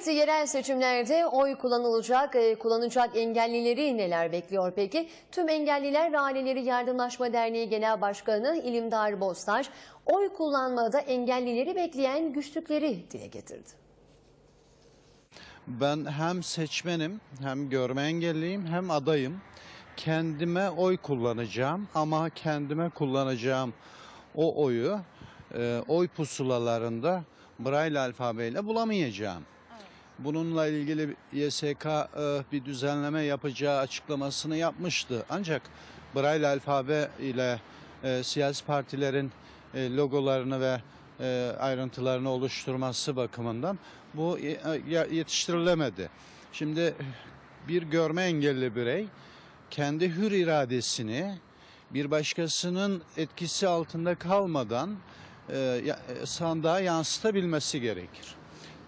Evet, yerel seçimlerde oy kullanılacak, e, kullanacak engellileri neler bekliyor peki? Tüm Engelliler ve Aileleri Yardımlaşma Derneği Genel Başkanı İlimdar Bostar, oy kullanmada engellileri bekleyen güçlükleri dile getirdi. Ben hem seçmenim, hem görme engelliyim, hem adayım. Kendime oy kullanacağım ama kendime kullanacağım o oyu e, oy pusulalarında Braille alfabeyle bulamayacağım. Bununla ilgili YSK e, bir düzenleme yapacağı açıklamasını yapmıştı. Ancak Braille alfabe ile e, siyasi partilerin e, logolarını ve ayrıntılarını oluşturması bakımından bu yetiştirilemedi. Şimdi bir görme engelli birey kendi hür iradesini bir başkasının etkisi altında kalmadan sandığa yansıtabilmesi gerekir.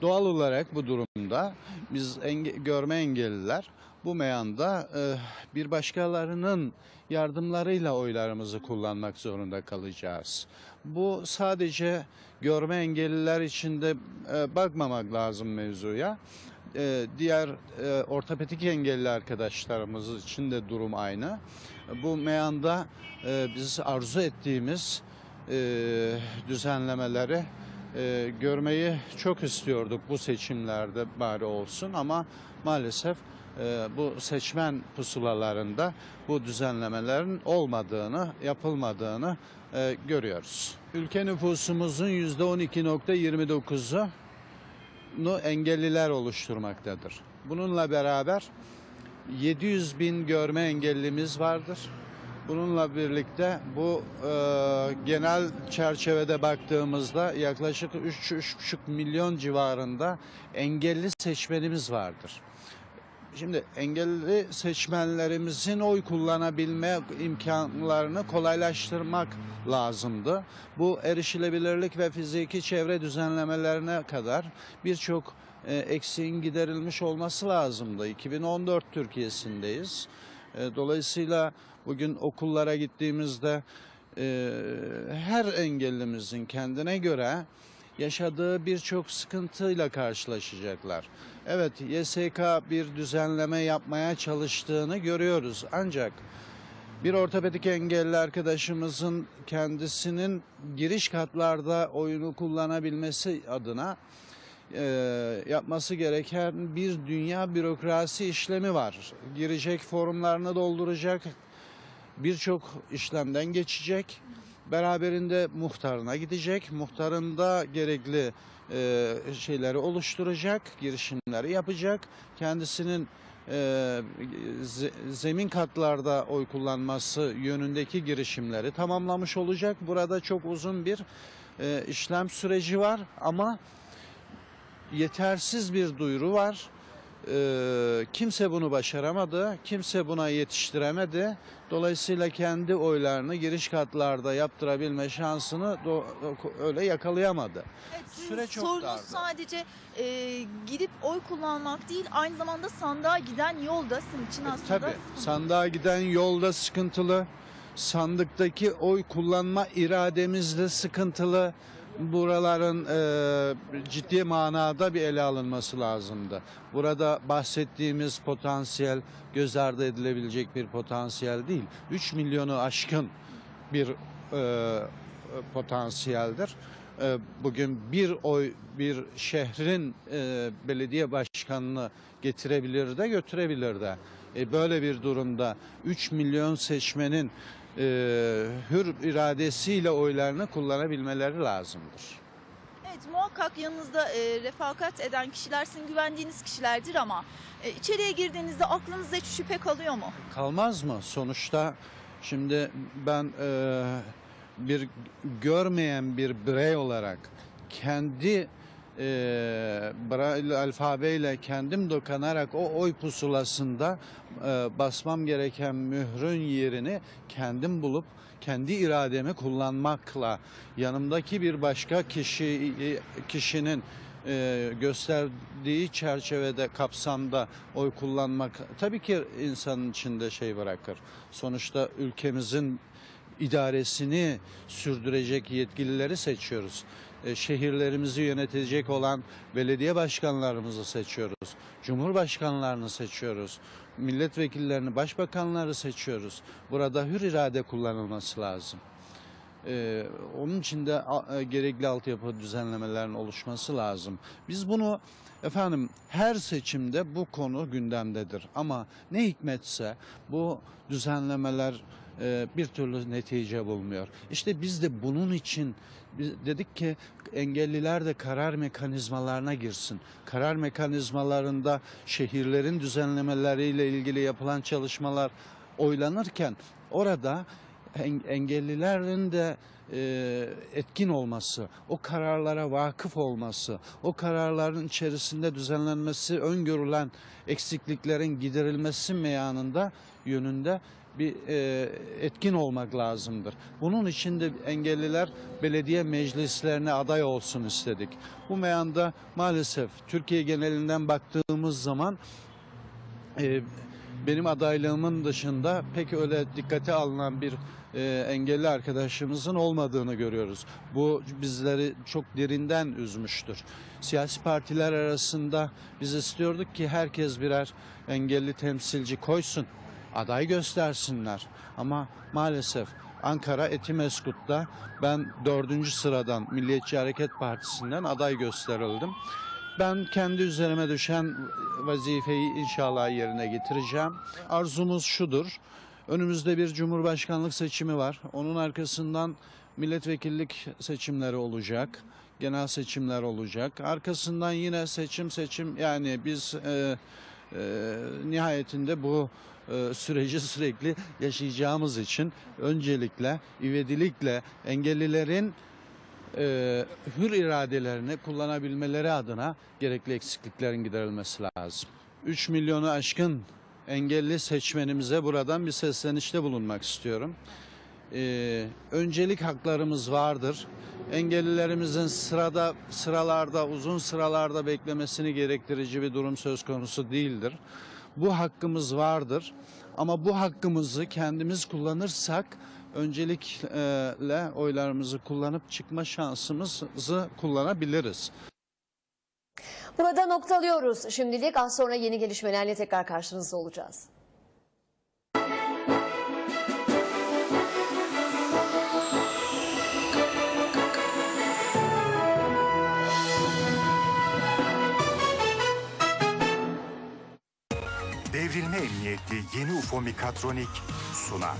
Doğal olarak bu durumda biz enge- görme engelliler bu meyanda e, bir başkalarının yardımlarıyla oylarımızı kullanmak zorunda kalacağız. Bu sadece görme engelliler için de e, bakmamak lazım mevzuya. E, diğer e, ortopedik engelli arkadaşlarımız için de durum aynı. Bu meyanda e, biz arzu ettiğimiz e, düzenlemeleri e, görmeyi çok istiyorduk bu seçimlerde bari olsun ama maalesef e, bu seçmen pusulalarında bu düzenlemelerin olmadığını, yapılmadığını e, görüyoruz. Ülke nüfusumuzun %12.29'u nu engelliler oluşturmaktadır. Bununla beraber 700 bin görme engellimiz vardır. Bununla birlikte bu e, genel çerçevede baktığımızda yaklaşık 3-3,5 milyon civarında engelli seçmenimiz vardır. Şimdi engelli seçmenlerimizin oy kullanabilme imkanlarını kolaylaştırmak lazımdı. Bu erişilebilirlik ve fiziki çevre düzenlemelerine kadar birçok e, eksiğin giderilmiş olması lazımdı. 2014 Türkiye'sindeyiz. E, dolayısıyla bugün okullara gittiğimizde e, her engellimizin kendine göre yaşadığı birçok sıkıntıyla karşılaşacaklar. Evet YSK bir düzenleme yapmaya çalıştığını görüyoruz ancak bir ortopedik engelli arkadaşımızın kendisinin giriş katlarda oyunu kullanabilmesi adına e, yapması gereken bir dünya bürokrasi işlemi var. Girecek formlarını dolduracak, birçok işlemden geçecek. Beraberinde muhtarına gidecek. Muhtarında gerekli e, şeyleri oluşturacak, girişimleri yapacak. Kendisinin e, ze- zemin katlarda oy kullanması yönündeki girişimleri tamamlamış olacak. Burada çok uzun bir e, işlem süreci var ama yetersiz bir duyuru var. Ee, kimse bunu başaramadı, kimse buna yetiştiremedi. Dolayısıyla kendi oylarını giriş katlarda yaptırabilme şansını do- öyle yakalayamadı. Evet, Süre çok sorunuz dardı. sadece e, gidip oy kullanmak değil, aynı zamanda sandığa giden yol da sizin için aslında. E, Tabii sandığa giden yolda sıkıntılı, sandıktaki oy kullanma irademiz de sıkıntılı. Buraların e, ciddi manada bir ele alınması lazımdı. Burada bahsettiğimiz potansiyel göz ardı edilebilecek bir potansiyel değil. 3 milyonu aşkın bir e, potansiyeldir. E, bugün bir oy bir şehrin e, belediye başkanını getirebilir de götürebilir de. E, böyle bir durumda 3 milyon seçmenin e, hür iradesiyle oylarını kullanabilmeleri lazımdır. Evet, muhakkak yanınızda e, refakat eden kişiler sizin güvendiğiniz kişilerdir ama e, içeriye girdiğinizde aklınızda hiç şüphe kalıyor mu? Kalmaz mı? Sonuçta şimdi ben e, bir görmeyen bir birey olarak kendi e, Braille alfabeyle kendim dokanarak o oy pusulasında e, basmam gereken mührün yerini kendim bulup kendi irademi kullanmakla yanımdaki bir başka kişi kişinin e, gösterdiği çerçevede kapsamda oy kullanmak tabii ki insanın içinde şey bırakır. Sonuçta ülkemizin idaresini sürdürecek yetkilileri seçiyoruz. E, şehirlerimizi yönetecek olan belediye başkanlarımızı seçiyoruz. Cumhurbaşkanlarını seçiyoruz. Milletvekillerini, başbakanları seçiyoruz. Burada hür irade kullanılması lazım. Ee, onun için de e, gerekli altyapı düzenlemelerin oluşması lazım. Biz bunu efendim her seçimde bu konu gündemdedir. Ama ne hikmetse bu düzenlemeler e, bir türlü netice bulmuyor. İşte biz de bunun için biz dedik ki engelliler de karar mekanizmalarına girsin. Karar mekanizmalarında şehirlerin düzenlemeleriyle ilgili yapılan çalışmalar oylanırken orada engellilerin de e, etkin olması, o kararlara vakıf olması, o kararların içerisinde düzenlenmesi, öngörülen eksikliklerin giderilmesi meyanında yönünde bir e, etkin olmak lazımdır. Bunun için de engelliler belediye meclislerine aday olsun istedik. Bu meyanda maalesef Türkiye genelinden baktığımız zaman e, benim adaylığımın dışında pek öyle dikkate alınan bir e, engelli arkadaşımızın olmadığını görüyoruz. Bu bizleri çok derinden üzmüştür. Siyasi partiler arasında biz istiyorduk ki herkes birer engelli temsilci koysun, aday göstersinler. Ama maalesef Ankara Etimeskut'ta ben dördüncü sıradan Milliyetçi Hareket Partisi'nden aday gösterildim. Ben kendi üzerime düşen vazifeyi inşallah yerine getireceğim. Arzumuz şudur. Önümüzde bir cumhurbaşkanlık seçimi var. Onun arkasından milletvekillik seçimleri olacak. Genel seçimler olacak. Arkasından yine seçim seçim yani biz e, e, nihayetinde bu e, süreci sürekli yaşayacağımız için öncelikle ivedilikle engellilerin e, hür iradelerini kullanabilmeleri adına gerekli eksikliklerin giderilmesi lazım. 3 milyonu aşkın engelli seçmenimize buradan bir seslenişte bulunmak istiyorum. E, öncelik haklarımız vardır. Engellilerimizin sırada sıralarda uzun sıralarda beklemesini gerektirici bir durum söz konusu değildir. Bu hakkımız vardır. Ama bu hakkımızı kendimiz kullanırsak öncelikle oylarımızı kullanıp çıkma şansımızı kullanabiliriz. Burada noktalıyoruz. Şimdilik az sonra yeni gelişmelerle tekrar karşınızda olacağız. Devrilme emniyetli yeni UFO Mikatronik sunar.